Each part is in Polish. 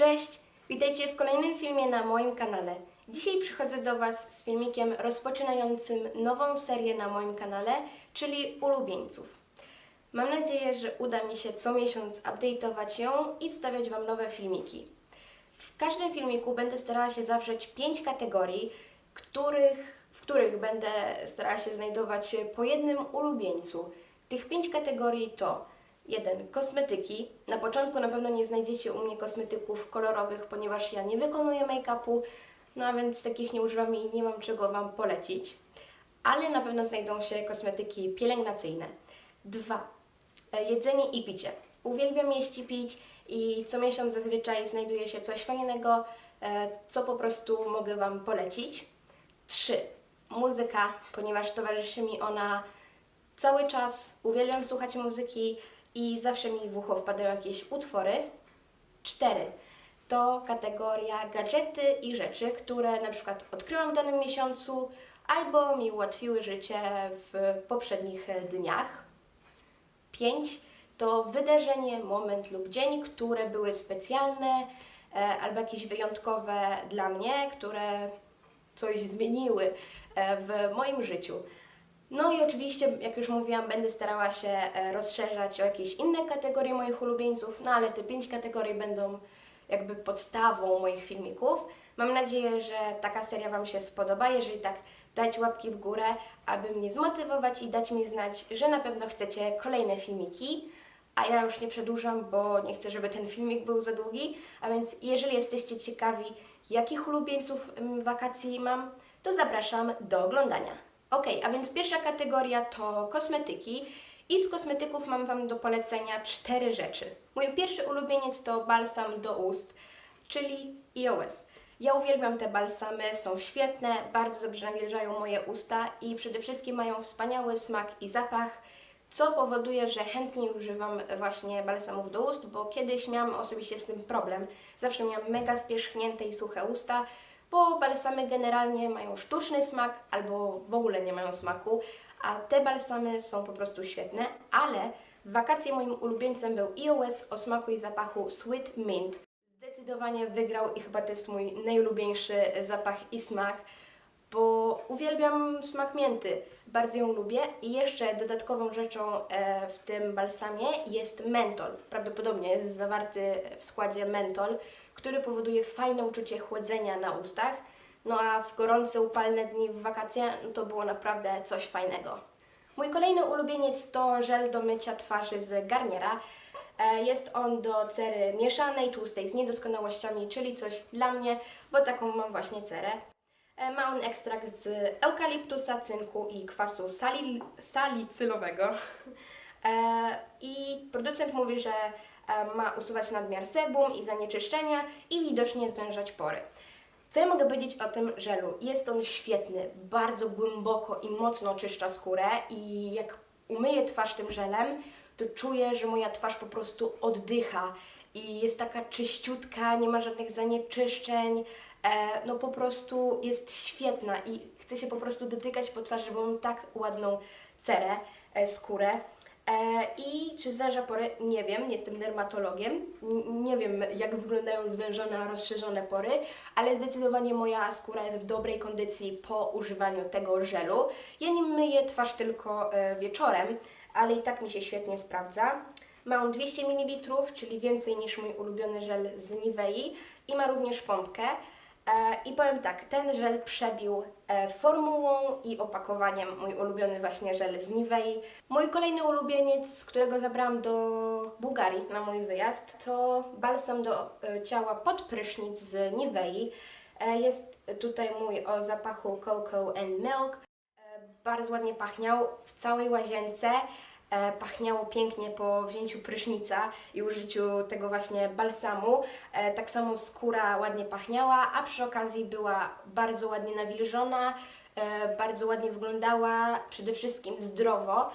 Cześć! Witajcie w kolejnym filmie na moim kanale. Dzisiaj przychodzę do Was z filmikiem rozpoczynającym nową serię na moim kanale, czyli ulubieńców. Mam nadzieję, że uda mi się co miesiąc update'ować ją i wstawiać Wam nowe filmiki. W każdym filmiku będę starała się zawrzeć 5 kategorii, których, w których będę starała się znajdować po jednym ulubieńcu. Tych 5 kategorii to 1. Kosmetyki. Na początku na pewno nie znajdziecie u mnie kosmetyków kolorowych, ponieważ ja nie wykonuję make-upu, no a więc takich nie używam i nie mam czego Wam polecić. Ale na pewno znajdą się kosmetyki pielęgnacyjne. 2. Jedzenie i picie. Uwielbiam jeść i pić i co miesiąc zazwyczaj znajduje się coś fajnego, e, co po prostu mogę Wam polecić. 3. Muzyka, ponieważ towarzyszy mi ona cały czas. Uwielbiam słuchać muzyki i zawsze mi w ucho wpadają jakieś utwory. 4. To kategoria gadżety i rzeczy, które na przykład odkryłam w danym miesiącu albo mi ułatwiły życie w poprzednich dniach. 5 to wydarzenie, moment lub dzień, które były specjalne e, albo jakieś wyjątkowe dla mnie, które coś zmieniły e, w moim życiu. No i oczywiście, jak już mówiłam, będę starała się e, rozszerzać o jakieś inne kategorie moich ulubieńców, no ale te pięć kategorii będą jakby podstawą moich filmików. Mam nadzieję, że taka seria Wam się spodoba. Jeżeli tak, dajcie łapki w górę, aby mnie zmotywować i dać mi znać, że na pewno chcecie kolejne filmiki. A ja już nie przedłużam, bo nie chcę, żeby ten filmik był za długi. A więc jeżeli jesteście ciekawi, jakich ulubieńców mm, wakacji mam, to zapraszam do oglądania. Ok, a więc pierwsza kategoria to kosmetyki. I z kosmetyków mam Wam do polecenia cztery rzeczy. Mój pierwszy ulubieniec to balsam do ust, czyli EOS. Ja uwielbiam te balsamy, są świetne, bardzo dobrze nawilżają moje usta i przede wszystkim mają wspaniały smak i zapach, co powoduje, że chętnie używam właśnie balsamów do ust, bo kiedyś miałam osobiście z tym problem. Zawsze miałam mega spierzchnięte i suche usta, bo balsamy generalnie mają sztuczny smak albo w ogóle nie mają smaku, a te balsamy są po prostu świetne, ale w wakacje moim ulubieńcem był EOS o smaku i zapachu Sweet Mint. Zdecydowanie wygrał i chyba to jest mój najulubieńszy zapach i smak, bo uwielbiam smak mięty, bardzo ją lubię i jeszcze dodatkową rzeczą e, w tym balsamie jest mentol. Prawdopodobnie jest zawarty w składzie mentol, który powoduje fajne uczucie chłodzenia na ustach. No a w gorące, upalne dni w wakacje no to było naprawdę coś fajnego. Mój kolejny ulubieniec to żel do mycia twarzy z Garniera. E, Jest on do cery mieszanej, tłustej, z niedoskonałościami, czyli coś dla mnie, bo taką mam właśnie cerę. E, Ma on ekstrakt z eukaliptusa, cynku i kwasu sali, salicylowego. E, I producent mówi, że ma usuwać nadmiar sebum i zanieczyszczenia i widocznie zwężać pory. Co ja mogę powiedzieć o tym żelu? Jest on świetny, bardzo głęboko i mocno oczyszcza skórę i jak umyję twarz tym żelem, to czuję, że moja twarz po prostu oddycha i jest taka czyściutka, nie ma żadnych zanieczyszczeń, e, no po prostu jest świetna i chcę się po prostu dotykać po twarzy, bo mam tak ładną cerę, e, skórę. E, I czy zwęża pory? Nie wiem, nie jestem dermatologiem. Nie wiem, jak wyglądają zwężone, rozszerzone pory, ale zdecydowanie moja skóra jest w dobrej kondycji po używaniu tego żelu. Ja nim myję twarz tylko e, wieczorem, ale i tak mi się świetnie sprawdza. Ma on 200 ml, czyli więcej niż mój ulubiony żel z Nivei i ma również pompkę. E, I powiem tak, ten żel przebił e, formułą i opakowaniem mój ulubiony właśnie żel z Nivei. Mój kolejny ulubieniec, którego zabrałam do Bułgarii na mój wyjazd, to balsam do e, ciała pod prysznic z Nivei. Jest tutaj mój o zapachu Cocoa and Milk. Bardzo ładnie pachniał w całej łazience. E, pachniało pięknie po wzięciu prysznica i użyciu tego właśnie balsamu. E, tak samo skóra ładnie pachniała, a przy okazji była bardzo ładnie nawilżona, e, bardzo ładnie wyglądała, przede wszystkim zdrowo.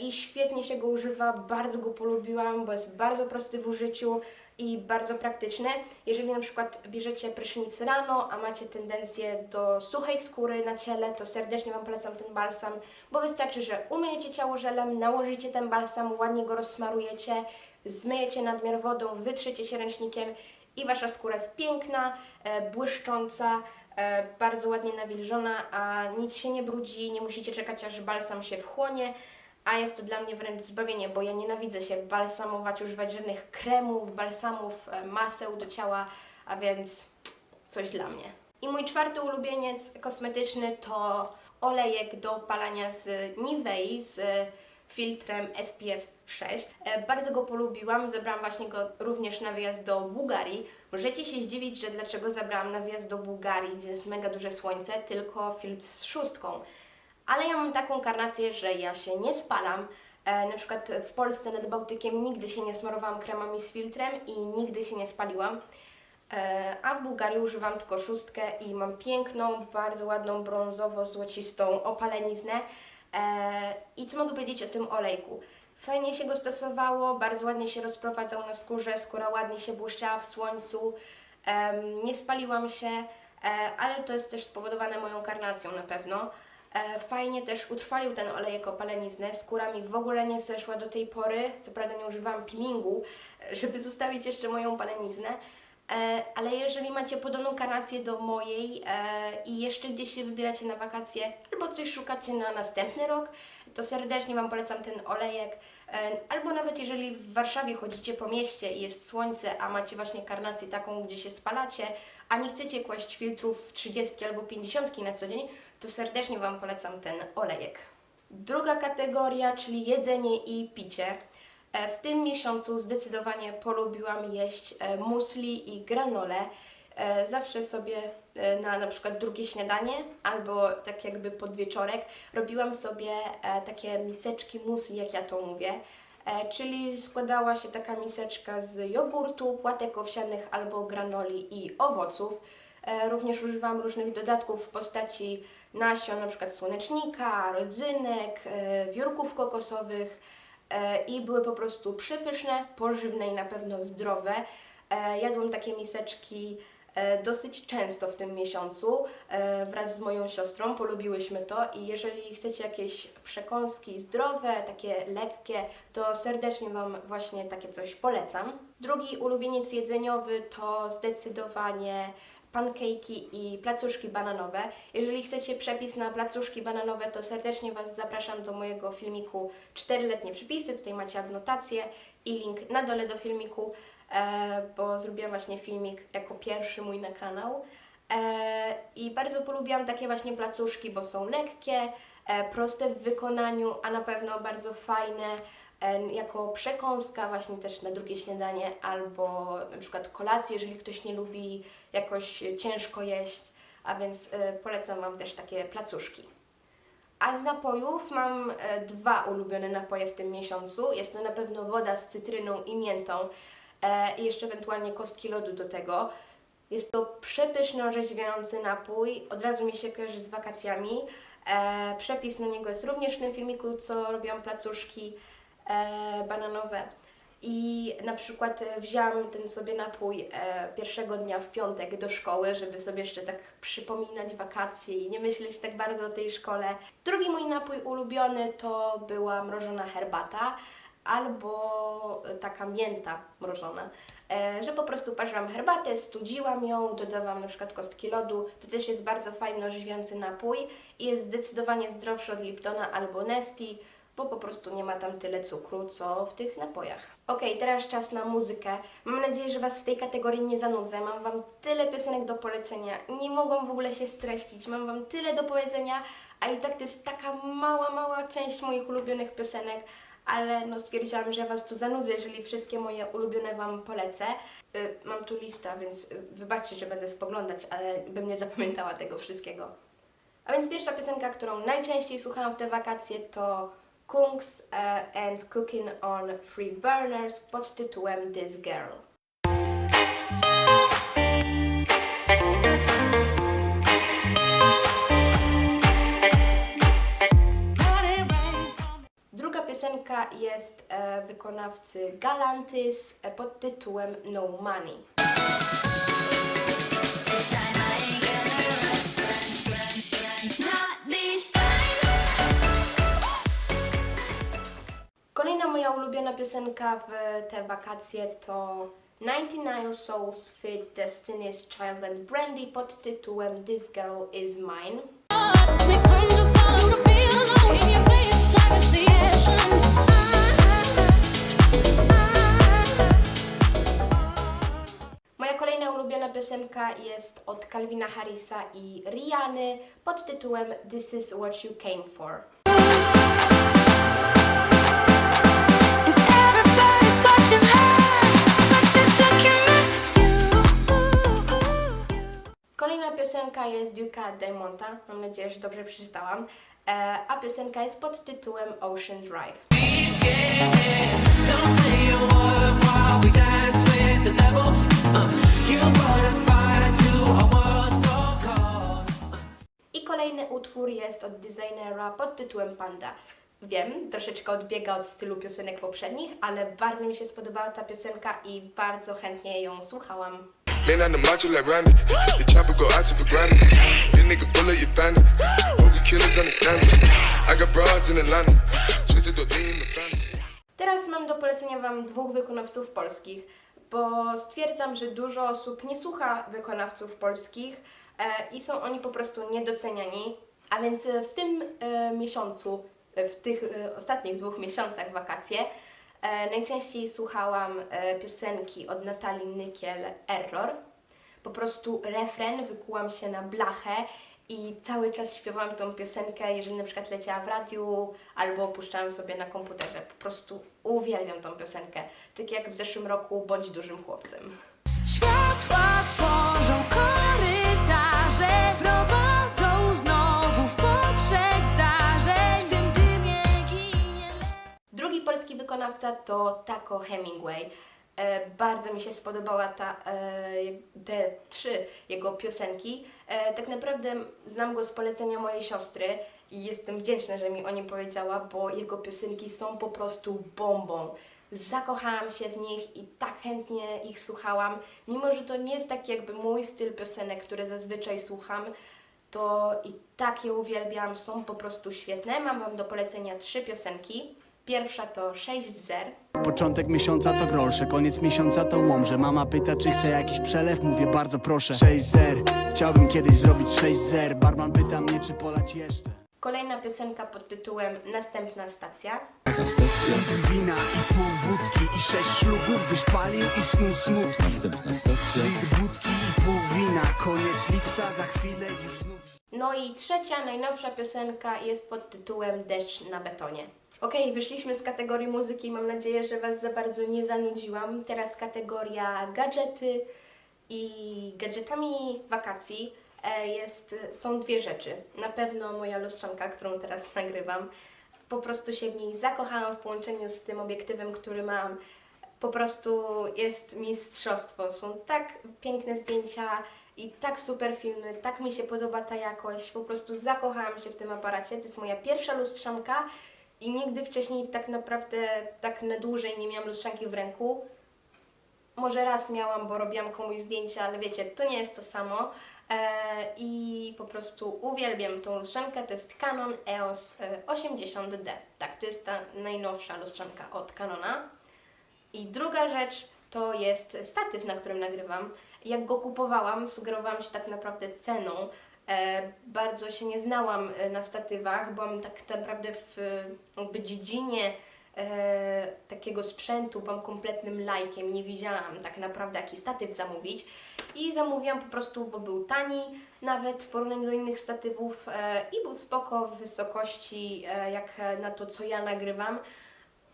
I świetnie się go używa, bardzo go polubiłam, bo jest bardzo prosty w użyciu i bardzo praktyczny. Jeżeli na przykład bierzecie prysznic rano, a macie tendencję do suchej skóry na ciele, to serdecznie Wam polecam ten balsam, bo wystarczy, że umyjecie ciało żelem, nałożycie ten balsam, ładnie go rozsmarujecie, zmyjecie nadmiar wodą, wytrzycie się ręcznikiem i wasza skóra jest piękna, e, błyszcząca, e, bardzo ładnie nawilżona, a nic się nie brudzi, nie musicie czekać aż balsam się wchłonie, a jest to dla mnie wręcz zbawienie, bo ja nienawidzę się balsamować, używać żadnych kremów, balsamów, e, maseł do ciała, a więc coś dla mnie. I mój czwarty ulubieniec kosmetyczny to olejek do opalania z Nivei z filtrem SPF 6. E, Bardzo go polubiłam, zabrałam właśnie go również na wyjazd do Bułgarii. Możecie się zdziwić, że dlaczego zabrałam na wyjazd do Bułgarii, gdzie jest mega duże słońce, tylko filtr z szóstką. Ale ja mam taką karnację, że ja się nie spalam. E, na przykład w Polsce nad Bałtykiem nigdy się nie smarowałam kremami z filtrem i nigdy się nie spaliłam. E, a w Bułgarii używam tylko szóstkę i mam piękną, bardzo ładną, brązowo-złocistą opaleniznę. E, I co mogę powiedzieć o tym olejku? Fajnie się go stosowało, bardzo ładnie się rozprowadzał na skórze, skóra ładnie się błyszczała w słońcu, nie spaliłam się, e, ale to jest też spowodowane moją karnacją na pewno. E, Fajnie też utrwalił ten olejek opaleniznę, skóra mi w ogóle nie zeszła do tej pory, co prawda nie używałam peelingu, żeby zostawić jeszcze moją paleniznę, E, ale jeżeli macie podobną karnację do mojej e, i jeszcze gdzieś się wybieracie na wakacje albo coś szukacie na następny rok, to serdecznie Wam polecam ten olejek. Albo nawet jeżeli w Warszawie chodzicie po mieście i jest słońce, a macie właśnie karnację taką, gdzie się spalacie, a nie chcecie kłaść filtrów 30 albo 50 na co dzień, to serdecznie Wam polecam ten olejek. Druga kategoria, czyli jedzenie i picie. E, W tym miesiącu zdecydowanie polubiłam jeść e, musli i granole. E, Zawsze sobie na na przykład drugie śniadanie albo tak jakby podwieczorek robiłam sobie takie miseczki musli, jak ja to mówię. Czyli składała się taka miseczka z jogurtu, płatek owsianych albo granoli i owoców. Również używam różnych dodatków w postaci nasion, na przykład słonecznika, rodzynek, e, wiórków kokosowych e, i były po prostu przepyszne, pożywne i na pewno zdrowe. E, Jadłam takie miseczki dosyć często w tym miesiącu wraz z moją siostrą, polubiłyśmy to i jeżeli chcecie jakieś przekąski zdrowe, takie lekkie, to serdecznie Wam właśnie takie coś polecam. Drugi ulubieniec jedzeniowy to zdecydowanie pankejki i placuszki bananowe. Jeżeli chcecie przepis na placuszki bananowe, to serdecznie Was zapraszam do mojego filmiku 4-letnie przepisy. Tutaj macie adnotację i link na dole do filmiku, e, bo zrobiłam właśnie filmik jako pierwszy mój na kanał. E, I bardzo polubiłam takie właśnie placuszki, bo są lekkie, e, proste w wykonaniu, a na pewno bardzo fajne jako przekąska właśnie też na drugie śniadanie albo na przykład kolację, jeżeli ktoś nie lubi jakoś ciężko jeść, a więc e, polecam Wam też takie placuszki. A z napojów mam e, dwa ulubione napoje w tym miesiącu. Jest to na pewno woda z cytryną i miętą e, i jeszcze ewentualnie kostki lodu do tego. Jest to przepyszny, orzeźwiający napój. Od razu mi się kojarzy z wakacjami. E, przepis na niego jest również w tym filmiku, co robiłam placuszki e, bananowe. I na przykład e, wzięłam ten sobie napój e, pierwszego dnia w piątek do szkoły, żeby sobie jeszcze tak przypominać wakacje i nie myśleć tak bardzo o tej szkole. Drugi mój napój ulubiony to była mrożona herbata albo e, taka mięta mrożona. E, że po prostu parzyłam herbatę, studziłam ją, dodawałam na przykład kostki lodu. To też jest bardzo fajny, ożywiający napój i jest zdecydowanie zdrowszy od Liptona albo Nesti, bo po prostu nie ma tam tyle cukru, co w tych napojach. Ok, teraz czas na muzykę. Mam nadzieję, że Was w tej kategorii nie zanudzę. Mam Wam tyle piosenek do polecenia. Nie mogą w ogóle się streścić. Mam Wam tyle do powiedzenia, a i tak to jest taka mała, mała część moich ulubionych piosenek, ale no stwierdziłam, że Was tu zanudzę, jeżeli wszystkie moje ulubione Wam polecę. Y, mam tu listę, więc y, wybaczcie, że będę spoglądać, ale bym nie zapamiętała tego wszystkiego. A więc pierwsza piosenka, którą najczęściej słuchałam w te wakacje to Kungs e, and Cooking on Free Burners pod tytułem This Girl. Druga piosenka jest e, wykonawcy Galantis e, pod tytułem No Money. Moja ulubiona piosenka w te wakacje to 99 Souls feat Destiny's Child and Brandy pod tytułem This Girl Is Mine. Moja kolejna ulubiona piosenka jest od Calvina Harrisa i Rihanny pod tytułem This Is What You Came For. Kolejna piosenka jest Duke'a Diamonda, mam nadzieję, że dobrze przeczytałam, e, a piosenka jest pod tytułem Ocean Drive. I kolejny utwór jest od designera pod tytułem Panda. Wiem, troszeczkę odbiega od stylu piosenek poprzednich, ale bardzo mi się spodobała ta piosenka i bardzo chętnie ją słuchałam. Man on the macho like. The chopper go out to for granted. This nigga bullet, killers understand. I got broads in Atlanta. Twisted in the family. Teraz mam do polecenia Wam dwóch wykonawców polskich, bo stwierdzam, że dużo osób nie słucha wykonawców polskich e, i są oni po prostu niedoceniani. A więc w tym e, miesiącu, e, w tych ostatnich dwóch miesiącach wakacje, najczęściej słuchałam e, piosenki od Natalii Nykiel Error. Po prostu refren, wykułam się na blachę i cały czas śpiewałam tą piosenkę, jeżeli na przykład leciała w radiu albo puszczałam sobie na komputerze. Po prostu uwielbiam tą piosenkę. Tak jak w zeszłym roku Bądź dużym chłopcem. Światła tworzą to Taco Hemingway. E, bardzo mi się spodobała ta, e, te trzy jego piosenki. E, tak naprawdę znam go z polecenia mojej siostry i jestem wdzięczna, że mi o nim powiedziała, bo jego piosenki są po prostu bombą. Zakochałam się w nich i tak chętnie ich słuchałam. Mimo, że to nie jest taki jakby mój styl piosenek, które zazwyczaj słucham, to i tak je uwielbiam, są po prostu świetne. Mam Wam do polecenia trzy piosenki. Pierwsza to 6 zer. Początek miesiąca to grosze, koniec miesiąca to łomże Mama pyta, czy chce jakiś przelew, mówię bardzo proszę 6 zer, chciałbym kiedyś zrobić 6 zer Barman pyta mnie, czy polać jeszcze Kolejna piosenka pod tytułem Następna stacja. Litr wina i pół wódki i sześć ślubów Byś palił i snuł smutki Następna stacja. Litr wódki i pół wina, koniec lipca, za chwilę już znów No i trzecia, najnowsza piosenka jest pod tytułem Deszcz na betonie. Okej, wyszliśmy z kategorii muzyki. Mam nadzieję, że Was za bardzo nie zanudziłam. Teraz kategoria gadżety i gadżetami wakacji e, jest, są dwie rzeczy. Na pewno moja lustrzanka, którą teraz nagrywam. Po prostu się w niej zakochałam w połączeniu z tym obiektywem, który mam. Po prostu jest mistrzostwo. Są tak piękne zdjęcia i tak super filmy, tak mi się podoba ta jakość. Po prostu zakochałam się w tym aparacie. To jest moja pierwsza lustrzanka i nigdy wcześniej tak naprawdę tak na dłużej nie miałam lustrzanki w ręku. Może raz miałam, bo robiłam komuś zdjęcia, ale wiecie, to nie jest to samo. E, I po prostu uwielbiam tą lustrzankę. To jest Canon EOS e, 80D. Tak, to jest ta najnowsza lustrzanka od Canona. I druga rzecz to jest statyw, na którym nagrywam. Jak go kupowałam, sugerowałam się tak naprawdę ceną. E, bardzo się nie znałam e, na statywach, byłam tak naprawdę w jakby dziedzinie e, takiego sprzętu, byłam kompletnym lajkiem, nie wiedziałam tak naprawdę jaki statyw zamówić. I zamówiłam po prostu, bo był tani nawet w porównaniu do innych statywów i był spoko w wysokości jak na to, co ja nagrywam.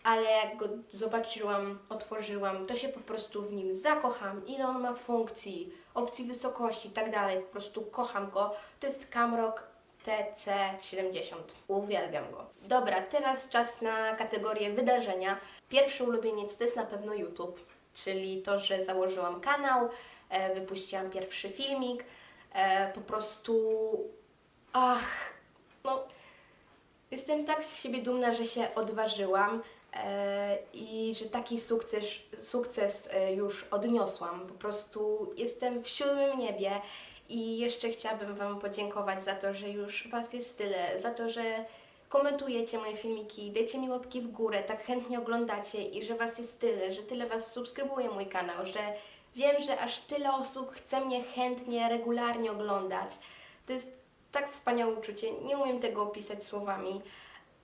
Ale jak go zobaczyłam, otworzyłam, to się po prostu w nim zakocham. Ile on ma funkcji, opcji wysokości i tak dalej. Po prostu kocham go. To jest Camrock TC70. Uwielbiam go. Dobra, teraz czas na kategorię wydarzenia. Pierwszy ulubieniec to jest na pewno YouTube, czyli to, że założyłam kanał, e, wypuściłam pierwszy filmik. E, po prostu. Ach, no. Jestem tak z siebie dumna, że się odważyłam i że taki sukces, sukces e, już odniosłam. Po prostu jestem w siódmym niebie i jeszcze chciałabym Wam podziękować za to, że już Was jest tyle, za to, że komentujecie moje filmiki, dajcie mi łapki w górę, tak chętnie oglądacie i że Was jest tyle, że tyle Was subskrybuje mój kanał, że wiem, że aż tyle osób chce mnie chętnie, regularnie oglądać. To jest tak wspaniałe uczucie, nie umiem tego opisać słowami.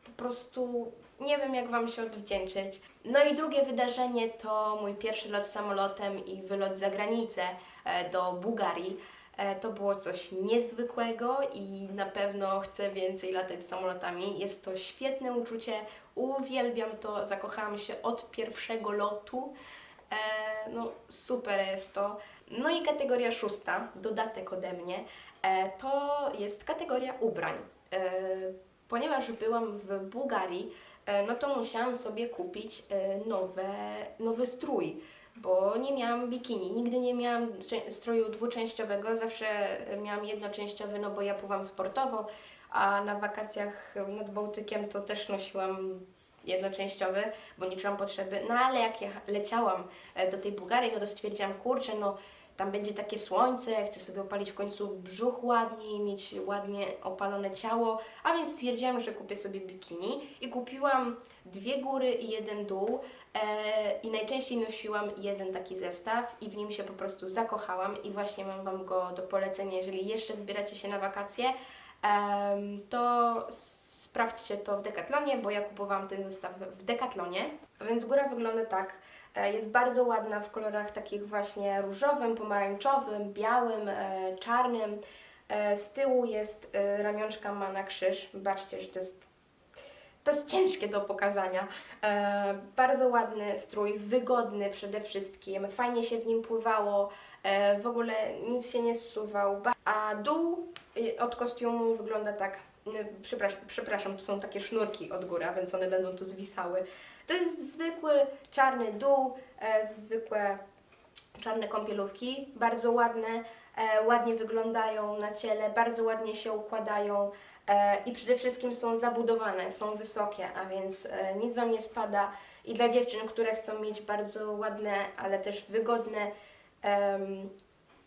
Po prostu nie wiem, jak Wam się odwdzięczyć. No i drugie wydarzenie to mój pierwszy lot samolotem i wylot za granicę e, do Bułgarii. E, To było coś niezwykłego i na pewno chcę więcej latać samolotami. Jest to świetne uczucie, uwielbiam to, zakochałam się od pierwszego lotu. E, No super jest to. No i kategoria szósta, dodatek ode mnie, to jest kategoria ubrań. Ponieważ byłam w Bułgarii, no to musiałam sobie kupić e, nowe, nowy strój, bo nie miałam bikini. Nigdy nie miałam stroju dwuczęściowego, zawsze miałam jednoczęściowy, no bo ja pływam sportowo, a na wakacjach nad Bałtykiem to też nosiłam jednoczęściowy, bo nie czułam potrzeby. No ale jak ja leciałam e, do tej Bułgarii, no to stwierdziłam, kurczę, no tam będzie takie słońce, chcę sobie opalić w końcu brzuch ładnie i mieć ładnie opalone ciało, a więc stwierdziłam, że kupię sobie bikini i kupiłam dwie góry i jeden dół e, i najczęściej nosiłam jeden taki zestaw i w nim się po prostu zakochałam i właśnie mam Wam go do polecenia, jeżeli jeszcze wybieracie się na wakacje, em, to sprawdźcie to w Decathlonie, bo ja kupowałam ten zestaw w Decathlonie, a więc góra wygląda tak, E, Jest bardzo ładna w kolorach takich właśnie różowym, pomarańczowym, białym, e, czarnym. E, Z tyłu jest e, ramionczka ma na krzyż. Zobaczcie, że to jest, to jest ciężkie do pokazania. E, Bardzo ładny strój, wygodny przede wszystkim. Fajnie się w nim pływało. E, W ogóle nic się nie zsuwał. A dół od kostiumu wygląda tak. Przepraszam, przepraszam, to są takie sznurki od góry, a więc one będą tu zwisały. To jest zwykły czarny dół, e, zwykłe czarne kąpielówki, bardzo ładne, e, ładnie wyglądają na ciele, bardzo ładnie się układają e, i przede wszystkim są zabudowane, są wysokie, a więc e, nic Wam nie spada. I dla dziewczyn, które chcą mieć bardzo ładne, ale też wygodne,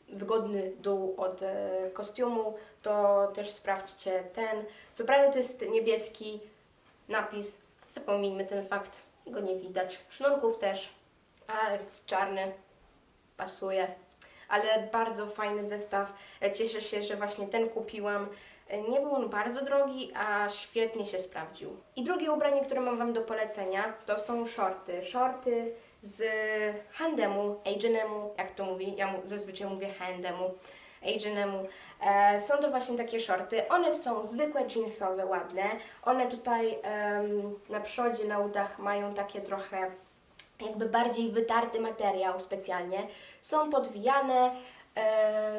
wygodny dół od e, kostiumu, to też sprawdźcie ten. Co prawda to jest niebieski napis, ale pomijmy ten fakt, go nie widać. Sznurków też, a jest czarny, pasuje. Ale bardzo fajny zestaw. E, Cieszę się, że właśnie ten kupiłam. E, Nie był on bardzo drogi, a świetnie się sprawdził. I drugie ubranie, które mam Wam do polecenia, to są shorty. Shorty z H&M-u, H&M-u, jak to mówi, ja zazwyczaj mówię H&M-u, H&M-u. E, są to właśnie takie shorty. One są zwykłe jeansowe, ładne. One tutaj na przodzie, na udach mają takie trochę jakby bardziej wytarty materiał specjalnie. Są podwijane,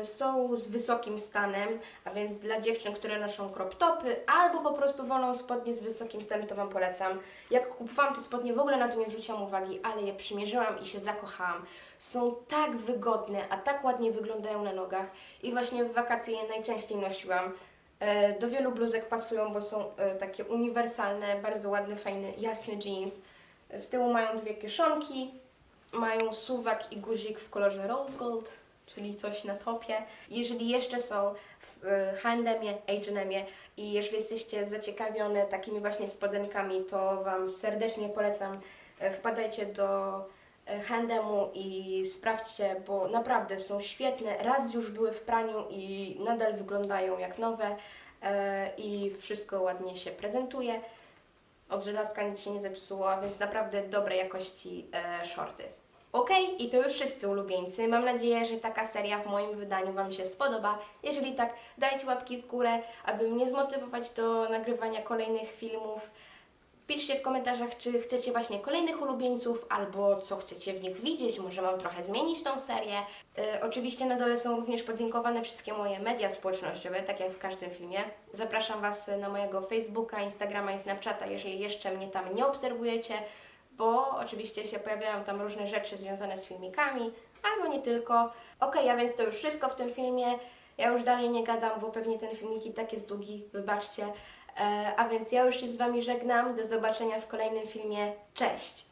są z wysokim stanem, a więc dla dziewczyn, które noszą crop topy albo po prostu wolą spodnie z wysokim stanem, to Wam polecam. Jak kupowałam te spodnie, w ogóle na to nie zwróciłam uwagi, ale je przymierzyłam i się zakochałam. Są tak wygodne, a tak ładnie wyglądają na nogach i właśnie w wakacje je najczęściej nosiłam. E, Do wielu bluzek pasują, bo są e, takie uniwersalne, bardzo ładny, fajny, jasny jeans. Z tyłu mają dwie kieszonki, mają suwak i guzik w kolorze rose gold, czyli coś na topie. Jeżeli jeszcze są w e, H&M-ie, H&M-ie i jeżeli jesteście zaciekawione takimi właśnie spodenkami, to Wam serdecznie polecam. e, Wpadajcie do e, H&M-u i sprawdźcie, bo naprawdę są świetne. Raz już były w praniu i nadal wyglądają jak nowe e, i wszystko ładnie się prezentuje. Od żelazka nic się nie zepsuło, więc naprawdę dobrej jakości shorty. Okej, i to już wszyscy ulubieńcy. Mam nadzieję, że taka seria w moim wydaniu Wam się spodoba. Jeżeli tak, dajcie łapki w górę, aby mnie zmotywować do nagrywania kolejnych filmów. Piszcie w komentarzach, czy chcecie właśnie kolejnych ulubieńców, albo co chcecie w nich widzieć. Może mam trochę zmienić tą serię. E, oczywiście na dole są również podlinkowane wszystkie moje media społecznościowe, tak jak w każdym filmie. Zapraszam Was na mojego Facebooka, Instagrama i Snapchata, jeżeli jeszcze mnie tam nie obserwujecie, bo oczywiście się pojawiają tam różne rzeczy związane z filmikami, albo nie tylko. Ok, a więc to już wszystko w tym filmie. Ja już dalej nie gadam, bo pewnie ten filmik i tak jest długi, wybaczcie. E, a więc ja już się z Wami żegnam. Do zobaczenia w kolejnym filmie. Cześć!